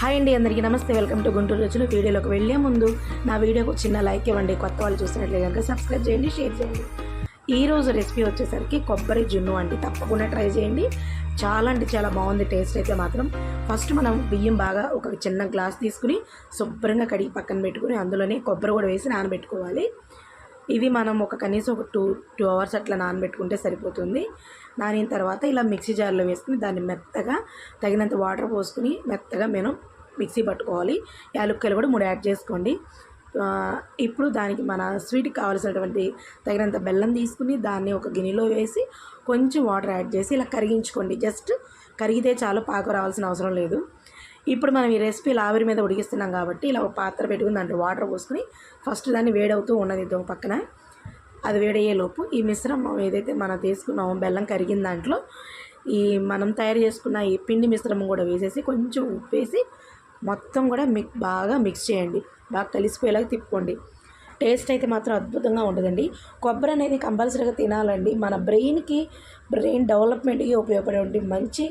Hi అండి అందరికీ నమస్తే. వెల్కమ్ టు గుంటూరు రుచులు. వీడియోలోకి వెళ్ళే ముందు నా వీడియోకి ఒక చిన్న లైక్ ఇవ్వండి. కొత్త వాళ్ళు చూసినట్లే కనుక సబ్స్క్రైబ్ చేయండి షేర్ చేయండి. ఈ రోజు రెసిపీ వచ్చేసరికి కొబ్బరి జున్ను అండి. తప్పకుండా ట్రై చేయండి. చాలా అంటే చాలా బాగుంది. టేస్ట్ అయితే మాత్రం ఫస్ట్ మనం బియ్యం బాగా ఒక చిన్న గ్లాస్ తీసుకుని శుభ్రంగా కడిగి పక్కన పెట్టుకుని అందులోనే కొబ్బరి కూడా వేసి నానబెట్టుకోవాలి. ఇది మనం ఒక కనీసం ఒక టూ టూ అవర్స్ అట్లా నానబెట్టుకుంటే సరిపోతుంది. నానిన తర్వాత ఇలా మిక్సీ జార్లో వేసుకుని దాన్ని మెత్తగా తగినంత వాటర్ పోసుకుని మెత్తగా మనం మిక్సీ పట్టుకోవాలి. యాలుక్కలు కూడా మూడు యాడ్ చేసుకోండి. ఇప్పుడు దానికి మన స్వీట్కి కావాల్సినటువంటి తగినంత బెల్లం తీసుకుని దాన్ని ఒక గిన్నెలో వేసి కొంచెం వాటర్ యాడ్ చేసి ఇలా కరిగించుకోండి. జస్ట్ కరిగితే చాలు పాకు రావాల్సిన అవసరం లేదు. ఇప్పుడు మనం ఈ రెసిపీ ఆవిరి మీద ఉడికిస్తున్నాం కాబట్టి ఇలా ఒక పాత్ర పెట్టుకుని దాంట్లో వాటర్ పోసుకుని ఫస్ట్ దాన్ని వేడవుతూ ఉన్నది ఇదో పక్కన. అది వేడయ్యేలోపు ఈ మిశ్రమం ఏదైతే మనం తీసుకున్నామో బెల్లం కరిగిన దాంట్లో ఈ మనం తయారు చేసుకున్న ఈ పిండి మిశ్రమం కూడా వేసేసి కొంచెం ఉప్పు వేసి మొత్తం కూడా మిక్ బాగా మిక్స్ చేయండి. బాగా కలిసిపోయేలాగా తిప్పుకోండి. టేస్ట్ అయితే మాత్రం అద్భుతంగా ఉంటుందండి. కొబ్బరి అనేది కంపల్సరీగా తినాలండి. మన బ్రెయిన్కి బ్రెయిన్ డెవలప్మెంట్కి ఉపయోగపడే మంచి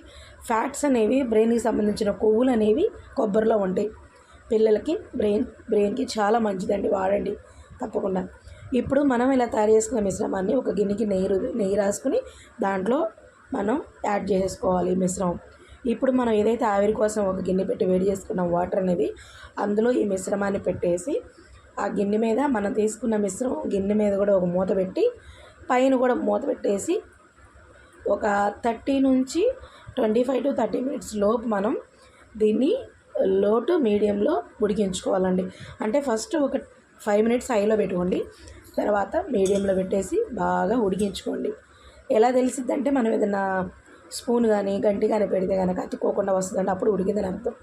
ఫ్యాట్స్ అనేవి బ్రెయిన్కి సంబంధించిన కొవ్వులు అనేవి కొబ్బరిలో ఉంటాయి. పిల్లలకి బ్రెయిన్ బ్రెయిన్కి చాలా మంచిదండి వాడండి తప్పకుండా. ఇప్పుడు మనం ఇలా తయారు చేసుకున్న మిశ్రమాన్ని ఒక గిన్నెకి నెయ్యి నెయ్యి రాసుకుని దాంట్లో మనం యాడ్ చేసేసుకోవాలి ఈ మిశ్రమం. ఇప్పుడు మనం ఏదైతే ఆవిరి కోసం ఒక గిన్నె పెట్టి వేడి చేసుకున్న వాటర్ అనేది అందులో ఈ మిశ్రమాన్ని పెట్టేసి ఆ గిన్నె మీద మనం తీసుకున్న మిశ్రమం గిన్నె మీద కూడా ఒక మూత పెట్టి పైన కూడా మూత పెట్టేసి ఒక థర్టీ నుంచి twenty five to thirty minutes లోపు మనం దీన్ని లో టు మీడియంలో ఉడికించుకోవాలండి. అంటే ఫస్ట్ ఒక ఫైవ్ మినిట్స్ హైలో పెట్టుకోండి. తర్వాత మీడియంలో పెట్టేసి బాగా ఉడికించుకోండి. ఎలా తెలిసిద్దంటే మనం ఏదైనా స్పూన్ కానీ గంటి కానీ పెడితే కనుక అతుక్కోకుండా వస్తుందండి. అప్పుడు ఉడికిందని అర్థం.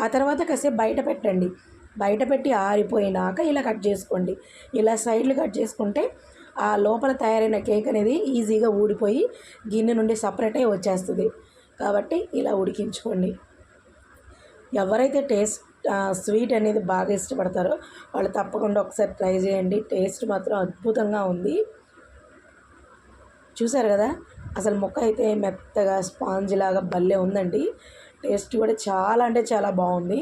ఆ తర్వాత కాసేపు బయట పెట్టండి. బయట పెట్టి ఆరిపోయినాక ఇలా కట్ చేసుకోండి. ఇలా సైడ్లు కట్ చేసుకుంటే ఆ లోపల తయారైన కేక్ అనేది ఈజీగా ఊడిపోయి గిన్నె నుండి సపరేట్ అయి వచ్చేస్తుంది. కాబట్టి ఇలా ఉడికించుకోండి. ఎవరైతే టేస్ట్ స్వీట్ అనేది బాగా ఇష్టపడతారో వాళ్ళు తప్పకుండా ఒకసారి ట్రై చేయండి. టేస్ట్ మాత్రం అద్భుతంగా ఉంది. చూసారు కదా? అసలు ముక్క అయితే మెత్తగా స్పాంజ్ లాగా భలే ఉందండి. టేస్ట్ కూడా చాలా అంటే చాలా బాగుంది.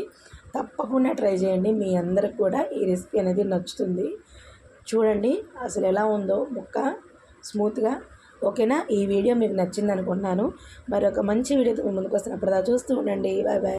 తప్పకుండా ట్రై చేయండి. మీ అందరికి కూడా ఈ రెసిపీ అనేది నచ్చుతుంది. చూడండి అసలు ఎలా ఉందో ముక్క స్మూత్గా. ఓకేనా? ఈ వీడియో మీకు నచ్చింది అనుకుంటున్నాను మరి ఒక మంచి వీడియోతో ముందుకు వస్తున్నప్పుడు చూస్తూ ఉండండి. Bye bye.